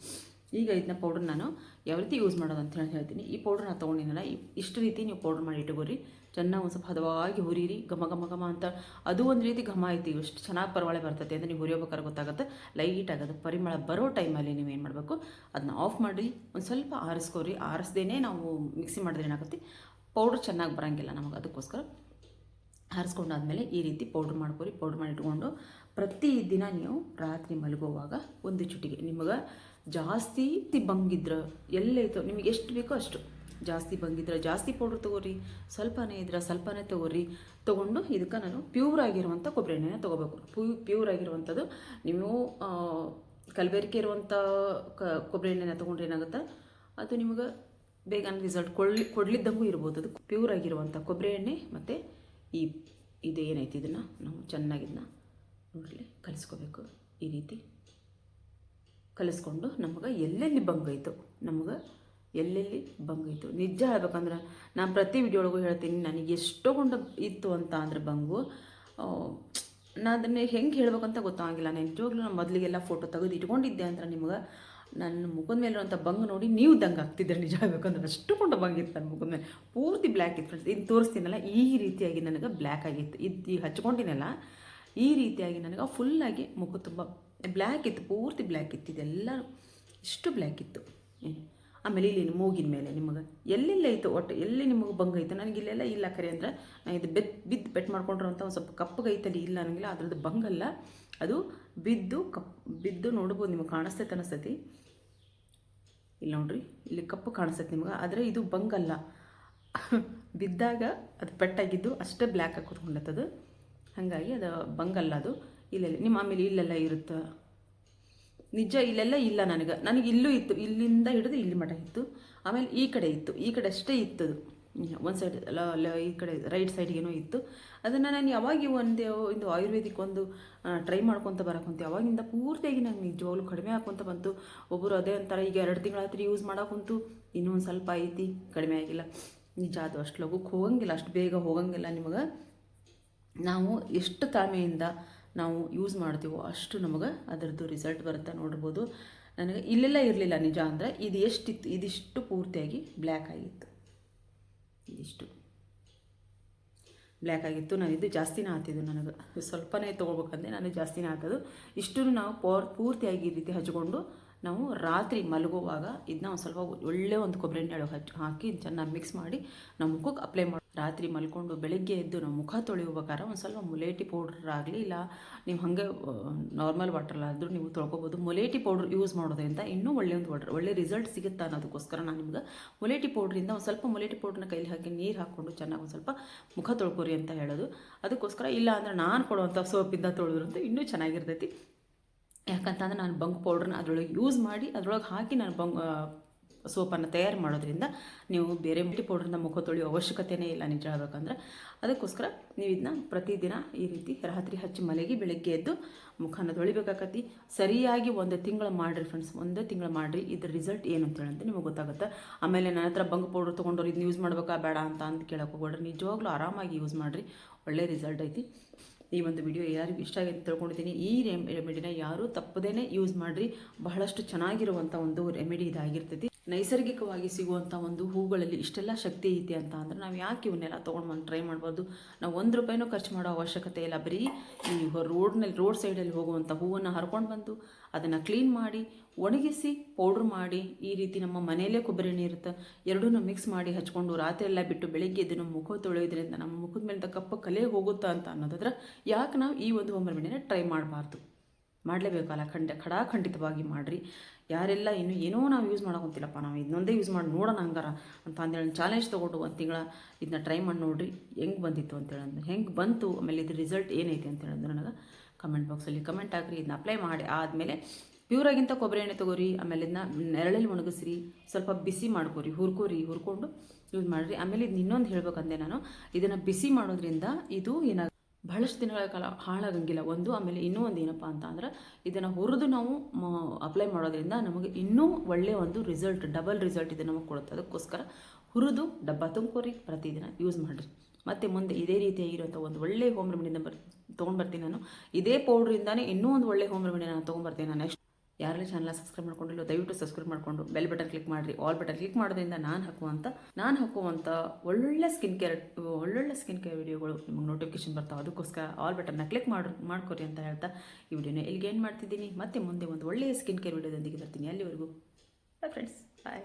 ಈಗ ಇದನ್ನ ಪೌಡರ್ ನಾನು ಯಾವ ರೀತಿ ಯೂಸ್ ಮಾಡೋದು ಅಂತ ಹೇಳಿ ಹೇಳ್ತೀನಿ. ಈ ಪೌಡರ್ ನಾನು ತೊಗೊಂಡಿನಲ್ಲ ಇಷ್ಟು ರೀತಿ ನೀವು ಪೌಡರ್ ಮಾಡಿ ಇಟ್ಕೋರಿ. ಚೆನ್ನಾಗಿ ಒಂದು ಸ್ವಲ್ಪ ಹದವಾಗಿ ಹುರಿರಿ, ಘಮ ಘಮ ಘಮ ಅಂತ. ಅದು ಒಂದು ರೀತಿ ಘಮ ಐತಿ, ಎಷ್ಟು ಚೆನ್ನಾಗಿ ಪರವಾಳೆ ಬರ್ತೈತೆ ಅಂತ ನೀವು ಹುರಿಯೋಬೇಕಾದ್ರೆ ಗೊತ್ತಾಗುತ್ತೆ. ಲೈಟ್ ಆಗೋದು ಪರಿಮಳ ಬರೋ ಟೈಮಲ್ಲಿ ನೀವು ಏನು ಮಾಡಬೇಕು ಅದನ್ನ ಆಫ್ ಮಾಡಿ ಒಂದು ಸ್ವಲ್ಪ ಆರಿಸ್ಕೋರಿ. ಆರಿಸ್ದೇ ನಾವು ಮಿಕ್ಸಿ ಮಾಡಿದ್ರೆ ಏನಾಗುತ್ತೆ? ಪೌಡ್ರ್ ಚೆನ್ನಾಗಿ ಬರೋಂಗಿಲ್ಲ ನಮಗೆ ಅದಕ್ಕೋಸ್ಕರ. ಆರಿಸ್ಕೊಂಡಾದ್ಮೇಲೆ ಈ ರೀತಿ ಪೌಡ್ರ್ ಮಾಡ್ಕೊರಿ. ಪೌಡ್ರ್ ಮಾಡಿ ಇಟ್ಕೊಂಡು ಪ್ರತಿ ದಿನ ನೀವು ರಾತ್ರಿ ಮಲಗುವಾಗ ಒಂದು ಚುಟಿಗೆ, ನಿಮಗೆ ಜಾಸ್ತಿ ಬಂಗಿದ್ರೆ ಎಲ್ಲೈತೋ ನಿಮಗೆ ಎಷ್ಟು ಬೇಕೋ ಅಷ್ಟು. ಜಾಸ್ತಿ ಬಂಗಿದ್ರೆ ಜಾಸ್ತಿ ಪೌಡ್ರ್ ತೊಗೋರಿ, ಸ್ವಲ್ಪನೇ ಇದ್ರೆ ಸ್ವಲ್ಪನೇ ತೊಗೋರಿ. ತೊಗೊಂಡು ಇದಕ್ಕೆ ನಾನು ಪ್ಯೂರ್ ಆಗಿರುವಂಥ ಕೊಬ್ಬರಿ ಎಣ್ಣೆನ ತೊಗೋಬೇಕು. ಪ್ಯೂ ಪ್ಯೂರ್ ಆಗಿರುವಂಥದ್ದು ನೀವು ಕಲಬೆರಿಕೆ ಇರುವಂಥ ಕ ಕೊಬ್ಬರಿ ಎಣ್ಣೆನ ತೊಗೊಂಡ್ರೆ ಏನಾಗುತ್ತೆ? ಅದು ನಿಮಗೆ ಬೇಗ ರಿಸಲ್ಟ್ ಕೊಡ್ಲಿ, ಕೊಡ್ಲಿದ್ದಂಗೂ ಇರ್ಬೋದು. ಅದು ಪ್ಯೂರ್ ಆಗಿರುವಂಥ ಕೊಬ್ಬರಿ ಎಣ್ಣೆ ಮತ್ತು ಈ ಇದು ಏನೈತಿ ಇದನ್ನು? ನಾವು ಚೆನ್ನಾಗಿದನ್ನ ನೋಡಲಿ, ಕಲಿಸ್ಕೋಬೇಕು. ಈ ರೀತಿ. ಕಲಿಸ್ಕೊಂಡು ನಮಗೆ ಎಲ್ಲೆಲ್ಲಿ ಬಂಗೈತು ನಮಗೆ ಎಲ್ಲೆಲ್ಲಿ ಬಂಗೈತು ನಿಜ ಹೇಳ್ಬೇಕಂದ್ರೆ ನಾನು ಪ್ರತಿ ವಿಡಿಯೋ ಒಳಗೂ ಹೇಳ್ತೀನಿ, ನನಗೆ ಎಷ್ಟೊಂದು ಇತ್ತು ಅಂತ ಅಂದರೆ ಬಂಗು ನಾನು ಅದನ್ನೇ ಹೆಂಗೆ ಹೇಳ್ಬೇಕಂತ ಗೊತ್ತಾಗಿಲ್ಲ. ನಾನು ನಿಜವಾಗ್ಲೂ ನಾನು ಮೊದಲಿಗೆಲ್ಲ ಫೋಟೋ ತೆಗೆದು ಇಟ್ಕೊಂಡಿದ್ದೆ ಅಂದ್ರೆ ನಿಮಗೆ ನನ್ನ ಮುಖದ ಮೇಲೆ ಇರುವಂಥ ಬಂಗ್ ನೋಡಿ ನೀವು ದಂಗೆ ಆಗ್ತಿದ್ರೆ. ನಿಜ ಹೇಳ್ಬೇಕಂದ್ರೆ ಅಷ್ಟು ಕೊಂಡು ಬಂಗಿತ್ತು ನನ್ನ ಮುಖದ ಮೇಲೆ. ಪೂರ್ತಿ ಬ್ಲ್ಯಾಕ್ ಇತ್ತು ಫ್ರೆಂಡ್ಸ್ ಇದು ತೋರಿಸ್ತೀನಲ್ಲ, ಈ ರೀತಿಯಾಗಿ ನನಗೆ ಬ್ಲ್ಯಾಕ್ ಆಗಿತ್ತು. ಇದು ಈಗ ಹಚ್ಕೊಂಡಿನಲ್ಲ, ಈ ರೀತಿಯಾಗಿ ನನಗೆ ಫುಲ್ಲಾಗಿ ಮುಖ ತುಂಬ ಬ್ಲ್ಯಾಕ್ ಇತ್ತು, ಪೂರ್ತಿ ಬ್ಲ್ಯಾಕ್ ಇತ್ತು ಇದೆಲ್ಲ ಇಷ್ಟು ಬ್ಲ್ಯಾಕ್ ಇತ್ತು. ಆಮೇಲೆ ಇಲ್ಲಿ ಮೂಗಿನ ಮೇಲೆ ನಿಮಗೆ ಎಲ್ಲೆಲ್ಲ ಇತ್ತು ಒಟ್ಟು, ಎಲ್ಲಿ ನಿಮಗೆ ಬಂಗ ಇತ್ತು? ನನಗೆ ಇಲ್ಲೆಲ್ಲ ಇಲ್ಲ ಕರೆ ಅಂದ್ರೆ ಇದು ಬೆತ್ ಬಿದ್ದು ಪೆಟ್ ಮಾಡ್ಕೊಂಡ್ರು ಅಂತ ಒಂದು ಸ್ವಲ್ಪ ಕಪ್ಪಗೈತಲ್ಲಿ ಇಲ್ಲ ನನಗಿಲ್ಲ ಅದ್ರದ್ದು ಬಂಗಲ್ಲ ಅದು ಬಿದ್ದು ಕಪ್, ಬಿದ್ದು ನೋಡ್ಬೋದು ನಿಮಗೆ ಕಾಣಿಸ್ತೈತೆ ಅನಿಸ್ತೈತಿ. ಇಲ್ಲ ನೋಡ್ರಿ, ಇಲ್ಲಿ ಕಪ್ಪು ಕಾಣಿಸ್ತೈತೆ ನಿಮಗೆ, ಆದರೆ ಇದು ಬಂಗಲ್ಲ ಬಿದ್ದಾಗ ಅದು ಪೆಟ್ಟಾಗಿದ್ದು ಅಷ್ಟೇ ಬ್ಲ್ಯಾಕ್ ಆಗಿ ಕೂತ್ಕೊಂಡತ್ತದು ಹಾಗಾಗಿ ಅದು ಬಂಗಲ್ಲ ಅದು. ಇಲ್ಲೆಲ್ಲ ನಿಮ್ಮ ಆಮೇಲೆ ಇಲ್ಲೆಲ್ಲ ಇರುತ್ತೆ? ನಿಜ ಇಲ್ಲೆಲ್ಲ ಇಲ್ಲ ನನಗೆ. ನನಗೆ ಇಲ್ಲೂ ಇತ್ತು. ಇಲ್ಲಿಂದ ಹಿಡಿದು ಇಲ್ಲಿ ಮಠ ಇತ್ತು. ಆಮೇಲೆ ಈ ಕಡೆ ಇತ್ತು. ಈ ಕಡೆ ಅಷ್ಟೇ ಇತ್ತದು ಒಂದು ಸೈಡ್ ಅಲ್ಲ ಈ ಕಡೆ ರೈಟ್ ಸೈಡ್ಗೇನೋ ಇತ್ತು. ಅದನ್ನು ನಾನು ಯಾವಾಗ ಒಂದು ಒಂದು ಆಯುರ್ವೇದಿಕ್ ಒಂದು ಟ್ರೈ ಮಾಡ್ಕೊತ ಬರಕೊಂತ ಯಾವಾಗಿಂದ ಪೂರ್ತಿಯಾಗಿ ನಂಗೆ ನಿಜವಾಗ್ಲೂ ಕಡಿಮೆ ಹಾಕೊತ ಬಂತು. ಒಬ್ಬರು ಅದೇ ಒಂಥರ ಈಗ ಎರಡು ತಿಂಗಳಾತ್ರಿ ಯೂಸ್ ಮಾಡೋಕುಂತು ಇನ್ನೂ ಒಂದು ಸ್ವಲ್ಪ ಐತಿ, ಕಡಿಮೆ ಆಗಿಲ್ಲ. ನಿಜ ಅದು ಅಷ್ಟು ಲಘುಕ್ಕೆ ಹೋಗಂಗಿಲ್ಲ, ಅಷ್ಟು ಬೇಗ ಹೋಗಂಗಿಲ್ಲ ನಿಮಗೆ. ನಾವು ಎಷ್ಟು ತಾಳ್ಮೆಯಿಂದ ನಾವು ಯೂಸ್ ಮಾಡ್ತೀವೋ ಅಷ್ಟು ನಮಗೆ ಅದರದ್ದು ರಿಸಲ್ಟ್ ಬರುತ್ತೆ ನೋಡ್ಬೋದು. ನನಗೆ ಇಲ್ಲೆಲ್ಲ ಇರಲಿಲ್ಲ ನಿಜ ಅಂದರೆ ಇದು ಎಷ್ಟಿತ್ತು, ಇದಿಷ್ಟು ಪೂರ್ತಿಯಾಗಿ ಬ್ಲ್ಯಾಕ್ ಆಗಿತ್ತು. ಇದಿಷ್ಟು ಬ್ಲ್ಯಾಕ್ ಆಗಿತ್ತು. ನಾನು ಇದು ಜಾಸ್ತಿನೇ ಆತಿದ್ದು ನನಗೆ. ಸ್ವಲ್ಪನೇ ತೊಗೊಳ್ಬೇಕಂದ್ರೆ ನಾನು ಜಾಸ್ತಿನೇ ಆತದು ಇಷ್ಟು ನಾವು ಪೋರ್, ಪೂರ್ತಿಯಾಗಿ ಈ ರೀತಿ ಹಚ್ಕೊಂಡು ನಾವು ರಾತ್ರಿ ಮಲಗುವಾಗ ಇದನ್ನ ಒಂದು ಸ್ವಲ್ಪ ಒಳ್ಳೆ ಒಂದು ಕೊಬ್ಬರಿ ಎಣ್ಣೆ ಹಚ್ಚಿ ಹಾಕಿ ಚೆನ್ನಾಗಿ ಮಿಕ್ಸ್ ಮಾಡಿ ನಮ್ಮ ಮುಖಕ್ಕೆ ಅಪ್ಲೈ ಮಾಡಿ ರಾತ್ರಿ ಮಲ್ಕೊಂಡು ಬೆಳಗ್ಗೆ ಎದ್ದು ನಾವು ಮುಖ ತೊಳೆಯುವಾಗ ಒಂದು ಸ್ವಲ್ಪ ಮುಲೇಟಿ ಪೌಡ್ರ್ ಆಗಲಿ ಇಲ್ಲ ನೀವು ಹಾಗೆ ನಾರ್ಮಲ್ ವಾಟ್ರಲ್ಲಾದರೂ ನೀವು ತೊಳ್ಕೊಬೋದು. ಮುಲೇಟಿ ಪೌಡ್ರ್ ಯೂಸ್ ಮಾಡೋದ್ರಿಂದ ಇನ್ನೂ ಒಳ್ಳೆ ಒಂದು ವಾಟ್ರ್ ಒಳ್ಳೆ ರಿಸಲ್ಟ್ ಸಿಗುತ್ತೆ ಅನ್ನೋದಕ್ಕೋಸ್ಕರ ನಾನು ನಿಮ್ಗೆ ಮುಲೇಟಿ ಪೌಡ್ರಿಂದ ಒಂದು ಸ್ವಲ್ಪ ಮುಲೇಟಿ ಪೌಡ್ರನ್ನ ಕೈಲಿ ಹಾಕಿ ನೀರು ಹಾಕ್ಕೊಂಡು ಚೆನ್ನಾಗಿ ಒಂದು ಸ್ವಲ್ಪ ಮುಖ ತೊಳ್ಕೊರಿ ಅಂತ ಹೇಳೋದು. ಅದಕ್ಕೋಸ್ಕರ ಇಲ್ಲ ಅಂದರೆ ನಾನು ಕೊಡುವಂಥ ಸೋಪಿಂದ ತೊಳೆದ್ರಂತೂ ಇನ್ನೂ ಚೆನ್ನಾಗಿರ್ತೈತಿ. ಯಾಕಂತಂದ್ರೆ ನಾನು ಬಂಕ್ ಪೌಡ್ರನ್ನ ಅದರೊಳಗೆ ಯೂಸ್ ಮಾಡಿ ಅದರೊಳಗೆ ಹಾಕಿ ನಾನು ಬಂಕ್ ಸೋಪನ್ನು ತಯಾರು ಮಾಡೋದ್ರಿಂದ ನೀವು ಬೇರೆ ಮಿಟಿ ಪೌಡ್ರನ್ನ ಮುಖ ತೊಳೆಯೋ ಅವಶ್ಯಕತೆಯೇ ಇಲ್ಲ ನಿಜ ಹೇಳ್ಬೇಕಂದ್ರೆ. ಅದಕ್ಕೋಸ್ಕರ ನೀವು ಇದನ್ನ ಪ್ರತಿದಿನ ಈ ರೀತಿ ರಾತ್ರಿ ಹಚ್ಚಿ ಮಲಗಿ ಬೆಳಗ್ಗೆ ಎದ್ದು ಮುಖನ ತೊಳಿಬೇಕಾಕತಿ. ಸರಿಯಾಗಿ ಒಂದು ತಿಂಗಳು ಮಾಡಿರಿ ಫ್ರೆಂಡ್ಸ್ ಒಂದು ತಿಂಗಳು ಮಾಡಿರಿ. ಇದ್ರ ರಿಸಲ್ಟ್ ಏನು ಅಂತ ಹೇಳಂತ ನಿಮಗೆ ಗೊತ್ತಾಗುತ್ತೆ. ಆಮೇಲೆ ನನ್ನ ಹತ್ರ ಬಂಗ್ ಪೌಡ್ರ್ ತೊಗೊಂಡವ್ರು ಇದನ್ನ ಯೂಸ್ ಮಾಡ್ಬೇಕಾ? ಬೇಡ ಅಂತ ಅಂತ ಕೇಳೋಕೆ ಹೋಗ್ಬೇಡ್ರಿ. ನಿಜವಾಗ್ಲೂ ಆರಾಮಾಗಿ ಯೂಸ್ ಮಾಡಿರಿ. ಒಳ್ಳೆ ರಿಸಲ್ಟ್ ಐತಿ. ಈ ಒಂದು ವಿಡಿಯೋ ಯಾರಿಗೂ ಇಷ್ಟ ಆಗಿದೆ ಅಂತ ತಿಳ್ಕೊಂಡಿದ್ದೀನಿ. ಈ ರೆಮ್ ರೆಮಿಡಿನ ಯಾರೂ ತಪ್ಪದೇ ಯೂಸ್ ಮಾಡಿರಿ. ಬಹಳಷ್ಟು ಚೆನ್ನಾಗಿರುವಂಥ ಒಂದು ರೆಮಿಡಿ ಇದಾಗಿರ್ತೈತಿ. ನೈಸರ್ಗಿಕವಾಗಿ ಸಿಗುವಂಥ ಒಂದು ಹೂಗಳಲ್ಲಿ ಇಷ್ಟೆಲ್ಲ ಶಕ್ತಿ ಐತಿ ಅಂತ ಅಂದರೆ ನಾವು ಯಾಕೆ ಇವನ್ನೆಲ್ಲ ತೊಗೊಂಡು ಬಂದು ಟ್ರೈ ಮಾಡ್ಬೋದು ನಾವು ಒಂದು ರೂಪಾಯಿನೂ ಖರ್ಚು ಮಾಡೋ ಅವಶ್ಯಕತೆ ಇಲ್ಲ. ಬರೀ ಈ ರೋಡ್ನಲ್ಲಿ ರೋಡ್ ಸೈಡಲ್ಲಿ ಹೋಗುವಂಥ ಹೂವನ್ನು ಹರ್ಕೊಂಡು ಬಂದು ಅದನ್ನು ಕ್ಲೀನ್ ಮಾಡಿ, ಒಣಗಿಸಿ ಪೌಡ್ರ್ ಮಾಡಿ, ಈ ರೀತಿ ನಮ್ಮ ಮನೆಯಲ್ಲೇ ಕೊಬ್ಬರಿ ಎಣ್ಣೆ ಇರುತ್ತೆ. ಎರಡನ್ನೂ ಮಿಕ್ಸ್ ಮಾಡಿ ಹಚ್ಕೊಂಡು ರಾತ್ರಿ ಎಲ್ಲ ಬಿಟ್ಟು ಬೆಳಗ್ಗೆ ಎದ್ದು ನಮ್ಮ ಮುಖ ತೊಳೆಯೋದ್ರಿಂದ ನಮ್ಮ ಮುಖದ ಮೇಲೆ ಕಪ್ಪು ಕಲೆ ಹೋಗುತ್ತಾ ಅಂತ ಅನ್ನೋದಾದ್ರೆ ಯಾಕೆ ನಾವು ಈ ಒಂದು ಹೋಮರೆಮಿಡಿನ ಟ್ರೈ ಮಾಡಬಾರ್ದು? ಮಾಡಲೇಬೇಕಲ್ಲ? ಖಂಡ ಖಡಾಖಂಡಿತವಾಗಿ ಮಾಡಿರಿ. ಯಾರೆಲ್ಲ ಇನ್ನು ಏನೋ ನಾವು ಯೂಸ್ ಮಾಡೋಕೊಂತಿಲ್ಲಪ್ಪ, ನಾವು ಇದನ್ನೊಂದೇ ಯೂಸ್ ಮಾಡಿ ನೋಡೋಣ ಹಂಗಾರ ಅಂತ ಅಂದೇಳಿ ಚಾಲೆಂಜ್ ತೊಗೊಂಡು ಒಂದು ತಿಂಗಳ ಇದನ್ನ ಟ್ರೈ ಮಾಡಿ ನೋಡ್ರಿ ಹೆಂಗೆ ಬಂದಿತ್ತು ಅಂತೇಳಿ ಅಂದ್ರೆ ಹೆಂಗೆ ಬಂತು, ಆಮೇಲೆ ಇದ್ರ ರಿಸಲ್ಟ್ ಏನೈತೆ ಅಂತ ಹೇಳಿದ್ರೆ ನನಗೆ ಕಮೆಂಟ್ ಬಾಕ್ಸಲ್ಲಿ ಕಮೆಂಟ್ ಹಾಕ್ರಿ ಇದನ್ನ ಅಪ್ಲೈ ಮಾಡಿ ಆದಮೇಲೆ ಪ್ಯೂರಾಗಿಂತ ಕೊಬ್ಬರಿ ಎಣ್ಣೆ ತೊಗೋರಿ, ಆಮೇಲೆ ಇದನ್ನ ನೆರಳಲ್ಲಿ ಒಣಗಿಸ್ರಿ, ಸ್ವಲ್ಪ ಬಿಸಿ ಮಾಡ್ಕೋರಿ, ಹುರ್ಕೋರಿ, ಹುರ್ಕೊಂಡು ಯೂಸ್ ಮಾಡಿರಿ. ಆಮೇಲೆ ಇದನ್ನ ಇನ್ನೊಂದು ಹೇಳ್ಬೇಕಂದೆ ನಾನು, ಇದನ್ನು ಬಿಸಿ ಮಾಡೋದ್ರಿಂದ ಇದು ಏನಾಗ ಬಹಳಷ್ಟು ದಿನಗಳ ಕಾಲ ಹಾಳಾಗಂಗಿಲ್ಲ. ಒಂದು, ಆಮೇಲೆ ಇನ್ನೂ ಒಂದು ಏನಪ್ಪ ಅಂತ ಅಂದ್ರೆ, ಇದನ್ನು ಹುರಿದು ನಾವು ಅಪ್ಲೈ ಮಾಡೋದ್ರಿಂದ ನಮಗೆ ಇನ್ನೂ ಒಳ್ಳೆಯ ಒಂದು ರಿಸಲ್ಟ್ ಡಬಲ್ ರಿಸಲ್ಟ್ ಇದು ನಮಗೆ ಕೊಡುತ್ತೆ. ಅದಕ್ಕೋಸ್ಕರ ಹುರಿದು ಡಬ್ಬ ತುಂಬ್ಕೋರಿ, ಪ್ರತಿದಿನ ಯೂಸ್ ಮಾಡಿರಿ. ಮತ್ತು ಮುಂದೆ ಇದೇ ರೀತಿಯಾಗಿರುವಂಥ ಒಂದು ಒಳ್ಳೆ ಹೋಮ್ ರೆಮಿಡಿಯಿಂದ ಬರ್ ತೊಗೊಂಡ್ಬರ್ತೀನಿ ನಾನು. ಇದೇ ಪೌಡ್ರಿಂದಾನೇ ಇನ್ನೂ ಒಂದು ಒಳ್ಳೆ ಹೋಮ್ ರೆಮಿಡಿ ನಾನು ತೊಗೊಂಡ್ಬರ್ತೀನಿ ನಾನು. ನೆಕ್ಸ್ಟ್ ಯಾರೆಲ್ಲ ಚಾನಲ್ ಸಬ್ಸ್ಕ್ರೈಬ್ ಮಾಡ್ಕೊಂಡಿಲ್ಲ ದಯವಿಟ್ಟು ಸಬ್ಸ್ಕ್ರೈಬ್ ಮಾಡಿಕೊಂಡು ಬೆಲ್ ಬಟನ್ ಕ್ಲಿಕ್ ಮಾಡಿರಿ. ಆಲ್ ಬಟನ್ ಕ್ಲಿಕ್ ಮಾಡೋದ್ರಿಂದ ನಾನು ಹಾಕುವಂಥ ನಾನು ಹಾಕುವಂಥ ಒಳ್ಳೊಳ್ಳೆ ಸ್ಕಿನ್ ಕೇರ್ ಒಳ್ಳೊಳ್ಳೆ ಸ್ಕಿನ್ ಕೇರ್ ವಿಡಿಯೋಗಳು ನಿಮಗೆ ನೋಟಿಫಿಕೇಶನ್ ಬರ್ತಾವೆ. ಅದಕ್ಕೋಸ್ಕರ ಆಲ್ ಬಟನ್ನ ಕ್ಲಿಕ್ ಮಾಡಿ, ಮಾಡ್ಕೊರಿ ಅಂತ ಹೇಳ್ತಾ ಈ ವಿಡಿಯೋನ ಇಲ್ಲಿಗೆ ಏನು ಮಾಡ್ತಿದ್ದೀನಿ. ಮತ್ತೆ ಮುಂದೆ ಒಂದು ಒಳ್ಳೆಯ ಸ್ಕಿನ್ ಕೇರ್ ವಿಡಿಯೋದೊಂದಿಗೆ ಬರ್ತೀನಿ. ಅಲ್ಲಿವರೆಗೂ. Friends bye